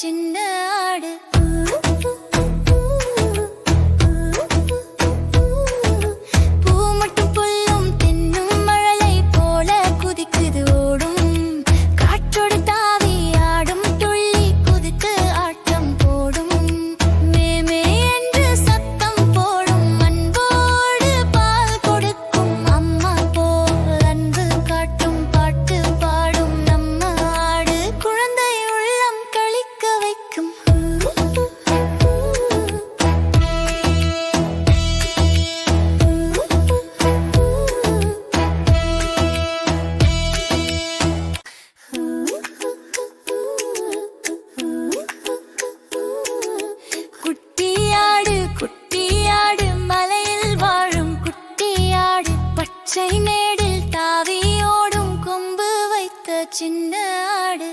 ചിന്നാട് ചിന്നാട്